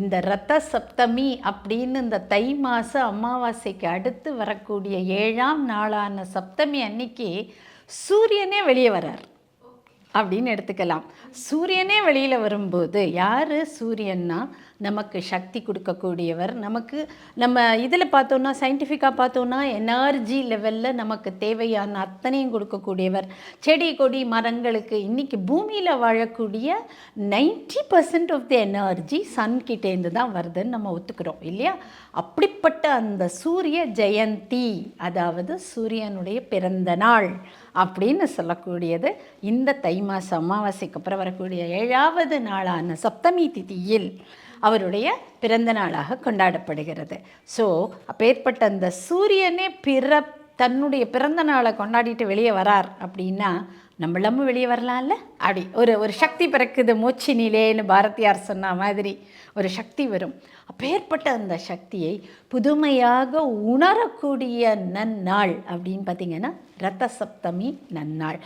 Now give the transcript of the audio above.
இந்த ரத்த சப்தமி அப்படின்னு இந்த தை மாத அமாவாசைக்கு அடுத்து வரக்கூடிய ஏழாம் நாளான சப்தமி அன்னைக்கு சூரியனே வெளியே வரார். அப்படின்னு எடுத்துக்கலாம். சூரியனே வெளியில் வரும்போது யார் சூரியன்னா நமக்கு சக்தி கொடுக்கக்கூடியவர். நமக்கு நம்ம இதில் பார்த்தோன்னா சயின்டிஃபிக்காக பார்த்தோன்னா எனர்ஜி லெவலில் நமக்கு தேவையான அத்தனையும் கொடுக்கக்கூடியவர். செடி கொடி மரங்களுக்கு இன்றைக்கி பூமியில் வாழக்கூடிய ninety percent of the energy சன்கிட்டேருந்து தான் வருதுன்னு நம்ம ஒத்துக்கிறோம் இல்லையா? அப்படிப்பட்ட அந்த சூரிய ஜெயந்தி அதாவது சூரியனுடைய பிறந்த நாள் அப்படின்னு சொல்லக்கூடியது. இந்த தை மாத அமாவாசைக்கு அப்புறம் வரக்கூடிய ஏழாவது நாளான சப்தமி திதியில் அவருடைய பிறந்த நாளாக கொண்டாடப்படுகிறது. ஸோ அப்பேற்பட்ட அந்த சூரியனே பிற தன்னுடைய பிறந்த நாளை கொண்டாடிட்டு வெளியே வரார் அப்படின்னா நம்மளமும் வெளியே வரலாம்ல? அப்படி ஒரு ஒரு சக்தி பிறக்குது மூச்சினிலேன்னு பாரதியார் சொன்ன மாதிரி ஒரு சக்தி வரும். அப்பேற்பட்ட அந்த சக்தியை புதுமையாக உணரக்கூடிய நன்னாள் அப்படின்னு பார்த்தீங்கன்னா ரத்த சப்தமி நன்னாள்.